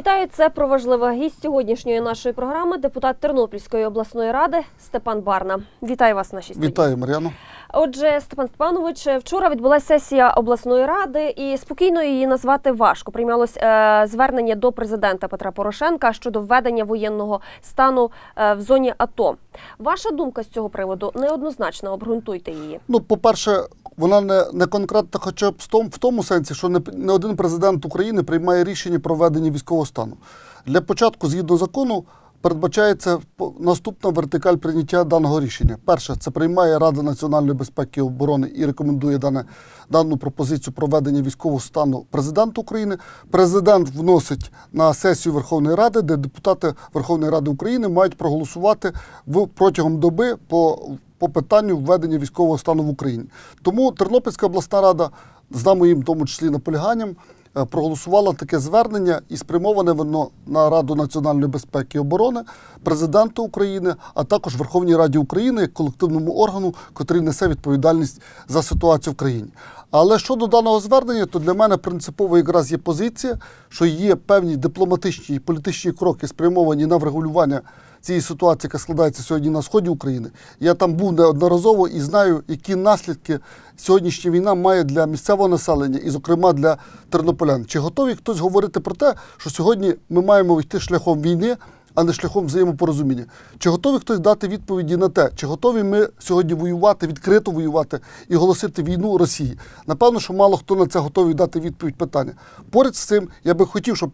Вітаю, це про важливе гість сьогоднішньої нашої програми, депутат Тернопільської обласної ради Степан Барна. Вітаю вас в нашій студії. Вітаю, Мар'яно. Отже, Степан Степанович, вчора відбулася сесія обласної ради, і спокійно її назвати важко. Приймалось е, звернення до президента Петра Порошенка щодо введення воєнного стану е, в зоні АТО. Ваша думка з цього приводу неоднозначна. Обґрунтуйте її. Ну, по-перше, вона не, не конкретна, хоча б в тому, сенсі, що не, не один президент України приймає рішення про введення військового стану. Для початку, згідно закону, передбачається наступна вертикаль прийняття даного рішення. Перше, це приймає Рада національної безпеки і оборони і рекомендує дане, дану пропозицію про введення військового стану президенту України. Президент вносить на сесію Верховної Ради, де депутати Верховної Ради України мають проголосувати в протягом доби по по питанню введення військового стану в Україні. Тому Тернопільська обласна рада з моїм в тому числі наполяганням проголосувала таке звернення і спрямоване воно на Раду національної безпеки і оборони, президента України, а також Верховній Раді України як колективному органу, котрий несе відповідальність за ситуацію в країні. Але щодо даного звернення, то для мене принципово якраз є позиція, що є певні дипломатичні і політичні кроки, спрямовані на врегулювання цієї ситуації, яка складається сьогодні на сході України. Я там був неодноразово і знаю, які наслідки сьогоднішня війна має для місцевого населення, і, зокрема, для тернополян. Чи готові хтось говорити про те, що сьогодні ми маємо йти шляхом війни? А не шляхом взаємопорозуміння. Чи готовий хтось дати відповіді на те, чи готові ми сьогодні воювати, відкрито воювати і оголосити війну Росії? Напевно, що мало хто на це готовий дати відповідь питання. Поряд з цим я би хотів, щоб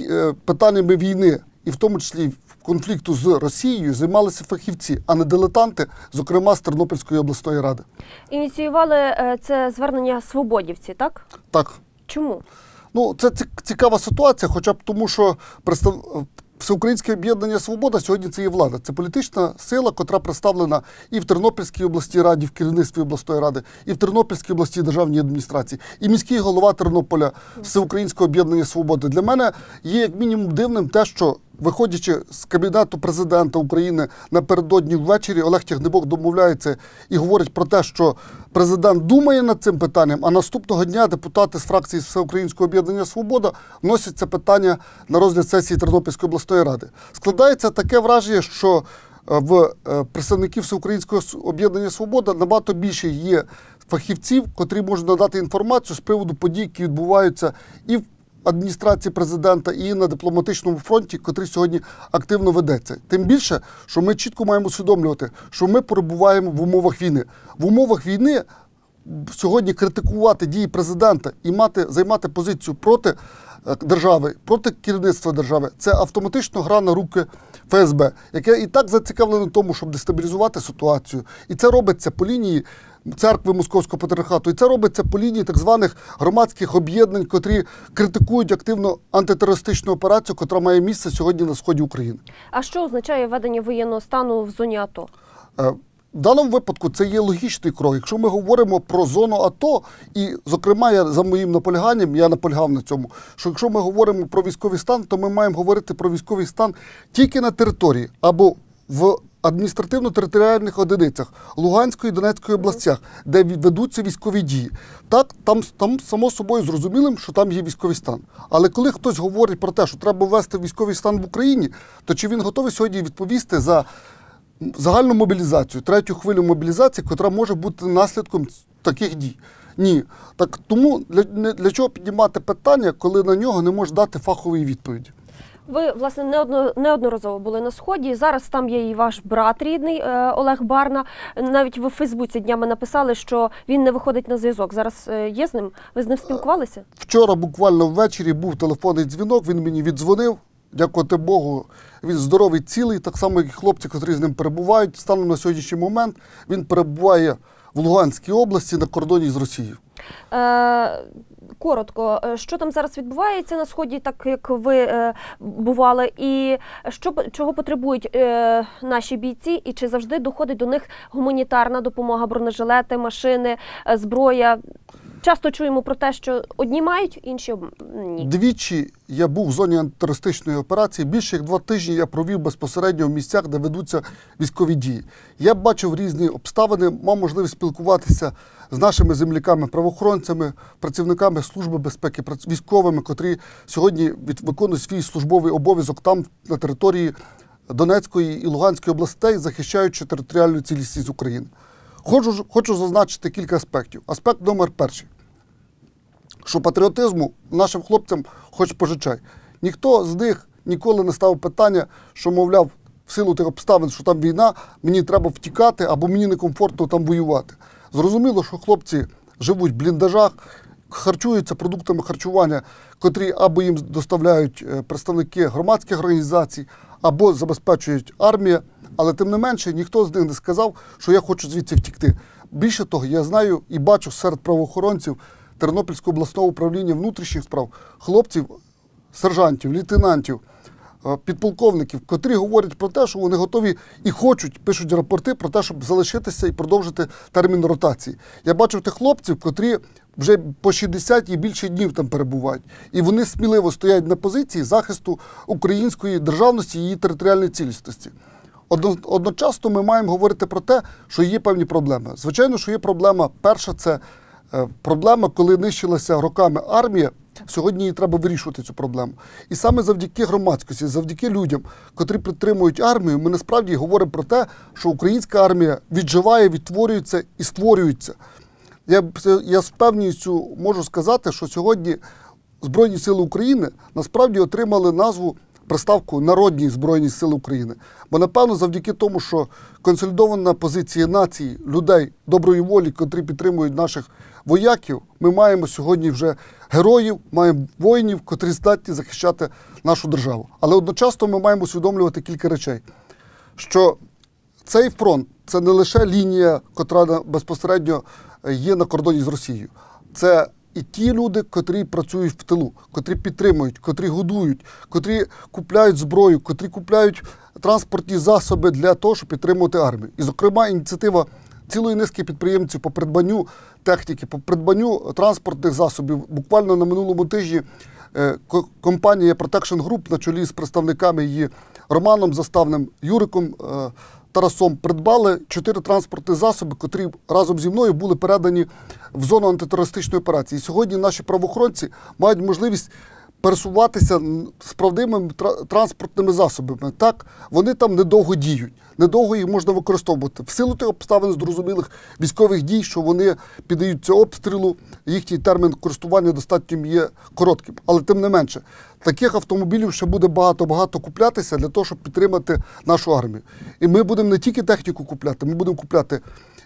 е, питаннями війни, і в тому числі конфлікту з Росією, займалися фахівці, а не дилетанти, зокрема з Тернопільської обласної ради. Ініціювали е, це звернення свободівці, так? Так. Чому? Ну, це цікава ситуація, хоча б тому, що представ... Всеукраїнське об'єднання Свобода сьогодні це є влада. Це політична сила, котра представлена і в Тернопільській обласній раді, в керівництві обласної ради, і в Тернопільській обласній державній адміністрації, і міський голова Тернополя Всеукраїнського об'єднання Свободи. Для мене є як мінімум дивним те, що виходячи з кабінету президента України напередодні ввечері, Олег Тягнебок домовляється і говорить про те, що президент думає над цим питанням, а наступного дня депутати з фракції Всеукраїнського об'єднання Свобода вносять це питання на розгляд сесії Тернопільської обласної ради. Складається таке враження, що е, в е, представників Всеукраїнського об'єднання Свобода набагато більше є фахівців, котрі можуть надати інформацію з приводу подій, які відбуваються і в адміністрації президента і на дипломатичному фронті, котрий сьогодні активно ведеться. Тим більше, що ми чітко маємо усвідомлювати, що ми перебуваємо в умовах війни. В умовах війни сьогодні критикувати дії президента і мати займати позицію проти е, держави, проти керівництва держави, це автоматично гра на руки ФСБ, яке і так зацікавлено в тому, щоб дестабілізувати ситуацію. І це робиться по лінії церкви Московського патріархату. І це робиться по лінії так званих громадських об'єднань, котрі критикують активно антитерористичну операцію, котра має місце сьогодні на сході України. А що означає введення воєнного стану в зоні АТО? Е, В даному випадку це є логічний крок. Якщо ми говоримо про зону АТО, і, зокрема, я за моїм наполяганням, я наполягав на цьому, що якщо ми говоримо про військовий стан, то ми маємо говорити про військовий стан тільки на території або в адміністративно-територіальних одиницях Луганської і Донецької областях, де ведуться військові дії. Так, там, там само собою зрозумілим, що там є військовий стан. Але коли хтось говорить про те, що треба ввести військовий стан в Україні, то чи він готовий сьогодні відповісти за загальну мобілізацію, третю хвилю мобілізації, котра може бути наслідком таких дій. Ні. Так тому для, для чого піднімати питання, коли на нього не може дати фахової відповіді? Ви власне неодно, неодноразово були на сході. Зараз там є і ваш брат рідний е, Олег Барна. Навіть в Фейсбуці днями написали, що він не виходить на зв'язок. Зараз е, є з ним. Ви з ним спілкувалися? Вчора буквально ввечері був телефонний дзвінок, він мені віддзвонив. Дякувати Богу, він здоровий, цілий, так само, як і хлопці, котрі з ним перебувають. Станом на сьогоднішній момент він перебуває в Луганській області на кордоні з Росією. Е, коротко, е, що там зараз відбувається на сході, так як ви е, бували, і що чого потребують е, наші бійці, і чи завжди доходить до них гуманітарна допомога, бронежилети, машини, зброя? Часто чуємо про те, що одні мають, інші ні. Двічі я був в зоні антитерористичної операції. Більше як два тижні я провів безпосередньо в місцях, де ведуться військові дії. Я бачив різні обставини, мав можливість спілкуватися з нашими земляками, правоохоронцями, працівниками Служби безпеки, військовими, котрі сьогодні від, виконують свій службовий обов'язок там на території Донецької і Луганської областей, захищаючи територіальну цілісність України. Хочу, хочу зазначити кілька аспектів. Аспект номер перший що патріотизму нашим хлопцям хоч пожичай. Ніхто з них ніколи не ставив питання, що, мовляв, в силу тих обставин, що там війна, мені треба втікати або мені некомфортно там воювати. Зрозуміло, що хлопці живуть в бліндажах, харчуються продуктами харчування, котрі або їм доставляють е, представники громадських організацій, або забезпечують армія. Але тим не менше ніхто з них не сказав, що я хочу звідси втікти. Більше того, я знаю і бачу серед правоохоронців Тернопільського обласного управління внутрішніх справ хлопців, сержантів, лейтенантів, е, підполковників, котрі говорять про те, що вони готові і хочуть, пишуть рапорти про те, щоб залишитися і продовжити термін ротації. Я бачив тих хлопців, котрі вже по 60 і більше днів там перебувають. І вони сміливо стоять на позиції захисту української державності і її територіальної цілісності. Одно- Одночасно ми маємо говорити про те, що є певні проблеми. Звичайно, що є проблема. Перша це е, проблема, коли нищилася роками армія. Сьогодні їй треба вирішувати цю проблему. І саме завдяки громадськості, завдяки людям, котрі підтримують армію, ми насправді говоримо про те, що українська армія відживає, відтворюється і створюється. Я, я з певністю можу сказати, що сьогодні Збройні Сили України насправді отримали назву приставку Народні Збройні Сили України. Бо напевно, завдяки тому, що консолідована позиція нації, людей доброї волі, котрі підтримують наших вояків, ми маємо сьогодні вже героїв, маємо воїнів, котрі здатні захищати нашу державу. Але одночасно ми маємо усвідомлювати кілька речей, що цей фронт це не лише лінія, котра безпосередньо е, є на кордоні з Росією. Це і ті люди, котрі працюють в тилу, котрі підтримують, котрі годують, котрі купляють зброю, котрі купляють транспортні засоби для того, щоб підтримувати армію. І, зокрема, ініціатива цілої низки підприємців по придбанню техніки, по придбанню транспортних засобів. Буквально на минулому тижні е, ко- компанія Protection Group на чолі з представниками її Романом Заставним, Юриком е, Тарасом придбали чотири транспортні засоби, котрі разом зі мною були передані в зону антитерористичної операції. І сьогодні наші правоохоронці мають можливість пересуватися з правдивими транспортними засобами. Так, вони там недовго діють, недовго їх можна використовувати. В силу тих обставин зрозумілих військових дій, що вони піддаються обстрілу, їхній термін користування достатньо є коротким. Але тим не менше, таких автомобілів ще буде багато-багато куплятися для того, щоб підтримати нашу армію. І ми будемо не тільки техніку купляти, ми будемо купляти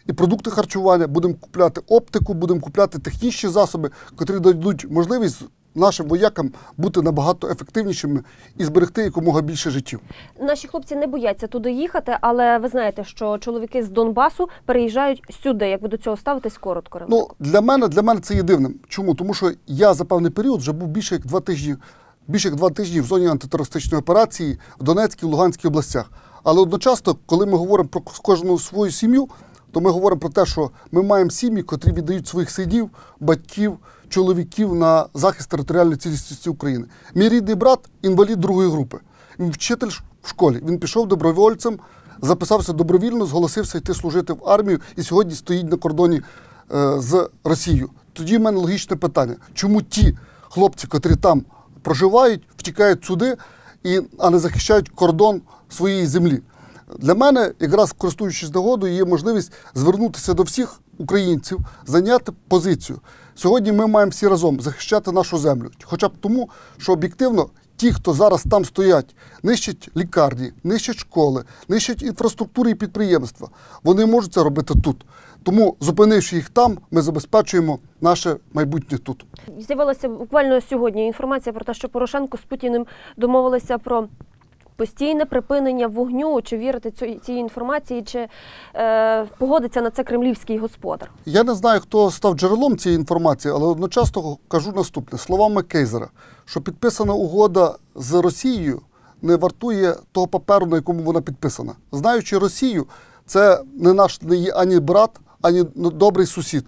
і продукти харчування, будемо купляти оптику, будемо купляти технічні засоби, котрі дадуть можливість нашим воякам бути набагато ефективнішими і зберегти якомога більше життів. Наші хлопці не бояться туди їхати, але ви знаєте, що чоловіки з Донбасу переїжджають сюди. Як ви до цього ставитесь коротко? Ремко? Ну, для мене, для мене це є дивним. Чому? Тому що я за певний період вже був більше як два тижні, більше як два тижні в зоні антитерористичної операції в Донецькій, Луганській областях. Але одночасно, коли ми говоримо про кожну свою сім'ю, то ми говоримо про те, що ми маємо сім'ї, котрі віддають своїх синів, батьків, чоловіків на захист територіальної цілісності України. Мій рідний брат інвалід другої групи. Він вчитель в школі. Він пішов добровольцем, записався добровільно, зголосився йти служити в армію і сьогодні стоїть на кордоні е, з Росією. Тоді в мене логічне питання: чому ті хлопці, котрі там проживають, втікають сюди, і, а не захищають кордон своєї землі? Для мене, якраз користуючись нагодою, є можливість звернутися до всіх українців, зайняти позицію. Сьогодні ми маємо всі разом захищати нашу землю, хоча б тому, що об'єктивно ті, хто зараз там стоять, нищать лікарні, нищать школи, нищать інфраструктури і підприємства. Вони можуть це робити тут. Тому, зупинивши їх там, ми забезпечуємо наше майбутнє тут. З'явилася буквально сьогодні інформація про те, що Порошенко з Путіним домовилися про. Постійне припинення вогню, чи вірити цю- цій інформації, чи е, погодиться на це кремлівський господар? Я не знаю, хто став джерелом цієї інформації, але одночасно кажу наступне: словами Кейзера, що підписана угода з Росією не вартує того паперу, на якому вона підписана. Знаючи Росію, це не наш не є ані брат, ані добрий сусід.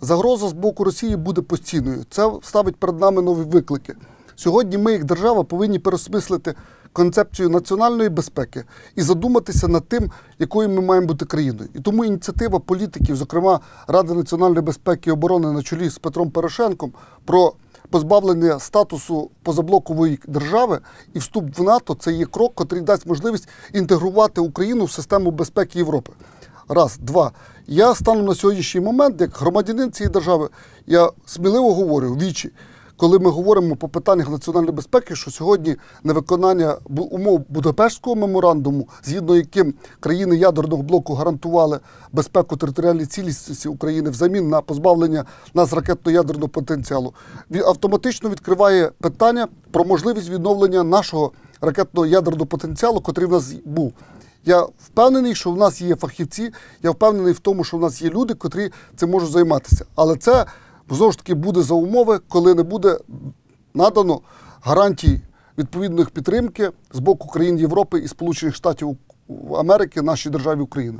Загроза з боку Росії буде постійною. Це ставить перед нами нові виклики. Сьогодні ми, як держава, повинні переосмислити концепцію національної безпеки і задуматися над тим, якою ми маємо бути країною. І тому ініціатива політиків, зокрема Ради національної безпеки і оборони на чолі з Петром Порошенком, про позбавлення статусу позаблокової держави і вступ в НАТО це є крок, який дасть можливість інтегрувати Україну в систему безпеки Європи. Раз, два. Я стану на сьогоднішній момент, як громадянин цієї держави, я сміливо говорю вічі, коли ми говоримо по питаннях національної безпеки, що сьогодні невиконання умов Будапештського меморандуму, згідно яким країни ядерного блоку гарантували безпеку територіальній цілісності України взамін на позбавлення нас ракетно-ядерного потенціалу, він автоматично відкриває питання про можливість відновлення нашого ракетно-ядерного потенціалу, який в нас був. Я впевнений, що в нас є фахівці. Я впевнений в тому, що в нас є люди, котрі цим можуть займатися. Але це знову ж таки буде за умови, коли не буде надано гарантій відповідної підтримки з боку країн Європи і Сполучених Штатів Америки нашій державі Україна.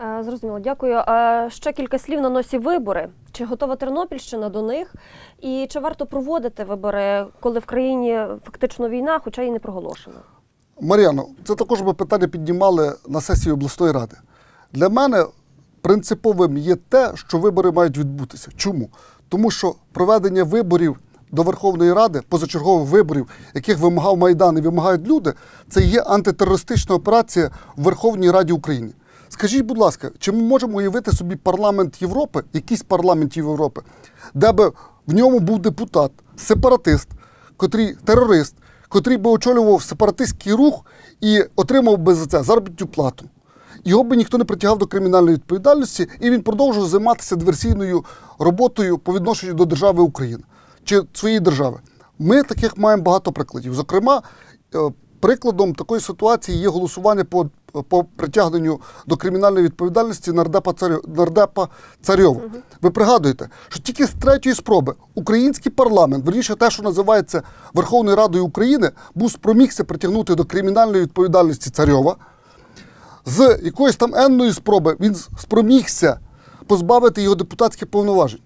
Е, Зрозуміло, дякую. Е, Ще кілька слів на носі вибори. Чи готова Тернопільщина до них? І чи варто проводити вибори, коли в країні фактично війна, хоча й не проголошена? Мар'яно, це також ми питання піднімали на сесії обласної ради. Для мене принциповим є те, що вибори мають відбутися. Чому? Тому що проведення виборів до Верховної Ради, позачергових виборів, яких вимагав Майдан і вимагають люди, це є антитерористична операція в Верховній Раді України. Скажіть, будь ласка, чи ми можемо уявити собі парламент Європи, якийсь парламент Європи, де би в ньому був депутат, сепаратист, котрий терорист, котрий би очолював сепаратистський рух і отримав би за це заробітну плату. Його би ніхто не притягав до кримінальної відповідальності, і він продовжував займатися диверсійною роботою по відношенню до держави України чи своєї держави. Ми таких маємо багато прикладів. Зокрема, е, прикладом такої ситуації є голосування по, по притягненню до кримінальної відповідальності нардепа, Царю, нардепа Царьова. Ви пригадуєте, що тільки з третьої спроби український парламент, верніше те, що називається Верховною Радою України, був спромігся притягнути до кримінальної відповідальності Царьова з якоїсь там енної спроби він спромігся позбавити його депутатських повноважень.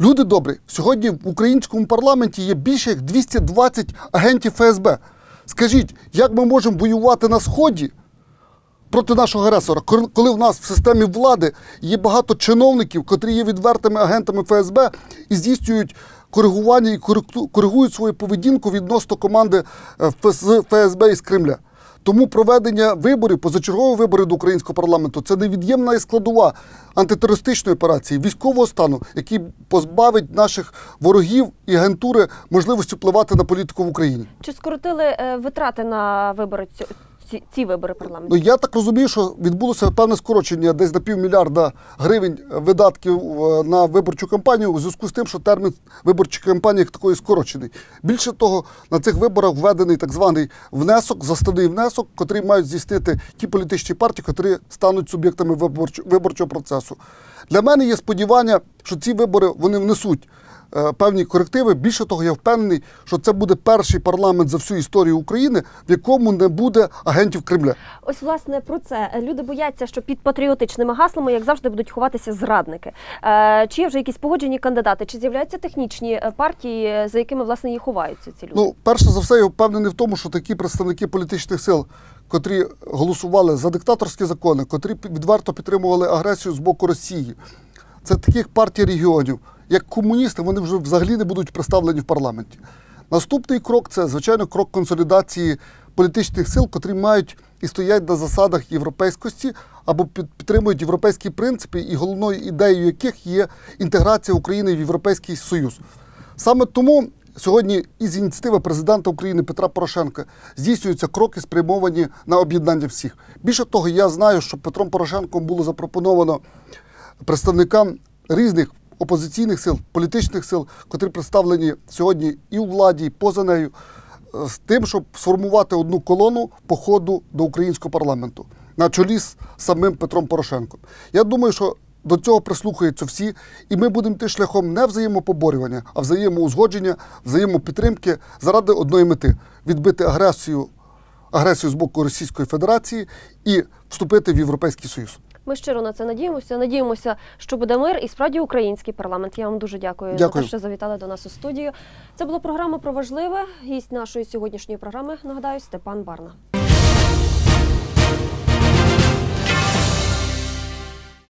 Люди добрі, сьогодні в українському парламенті є більше як 220 агентів ФСБ. Скажіть, як ми можемо воювати на Сході проти нашого агресора, коли в нас в системі влади є багато чиновників, котрі є відвертими агентами ФСБ і здійснюють коригування і коригують свою поведінку відносно команди е, ФСБ із Кремля. Тому проведення виборів, позачергові вибори до українського парламенту це невід'ємна і складова антитерористичної операції, військового стану, який позбавить наших ворогів і агентури можливості впливати на політику в Україні. Чи скоротили е, витрати на вибори ці, ці, вибори парламенту? Ну я так розумію, що відбулося певне скорочення десь на півмільярда гривень видатків е, на виборчу кампанію у зв'язку з тим, що термін виборчої кампанії як такої скорочений. Більше того, на цих виборах введений так званий внесок, заставний внесок, котрий мають здійснити ті політичні партії, котрі стануть суб'єктами виборчого процесу. Для мене є сподівання, що ці вибори вони внесуть. Е, Певні корективи. Більше того, я впевнений, що це буде перший парламент за всю історію України, в якому не буде агентів Кремля. Ось власне про це люди бояться, що під патріотичними гаслами, як завжди, будуть ховатися зрадники. Е, Чи є вже якісь погоджені кандидати? Чи з'являються технічні е, партії, за якими власне і ховаються ці люди? Ну, перше за все, я впевнений в тому, що такі представники політичних сил, котрі голосували за диктаторські закони, котрі відверто підтримували агресію з боку Росії, це таких партій регіонів, як комуністи, вони вже взагалі не будуть представлені в парламенті. Наступний крок це, звичайно, крок консолідації політичних сил, котрі мають і стоять на засадах європейськості або підтримують європейські принципи, і головною ідеєю яких є інтеграція України в Європейський Союз. Саме тому сьогодні із ініціативи президента України Петра Порошенка здійснюються кроки, спрямовані на об'єднання всіх. Більше того, я знаю, що Петром Порошенком було запропоновано представникам різних опозиційних сил, політичних сил, котрі представлені сьогодні і у владі, і поза нею, е, з тим, щоб сформувати одну колону походу до українського парламенту на чолі з самим Петром Порошенком. Я думаю, що до цього прислухаються всі, і ми будемо йти шляхом не взаємопоборювання, а взаємоузгодження, взаємопідтримки заради одної мети відбити агресію, агресію з боку Російської Федерації і вступити в Європейський Союз. Ми щиро на це надіємося. Надіємося, що буде мир і справді український парламент. Я вам дуже дякую, за те, що завітали до нас у студію. Це була програма про важливе. Гість нашої сьогоднішньої програми нагадаю Степан Барна.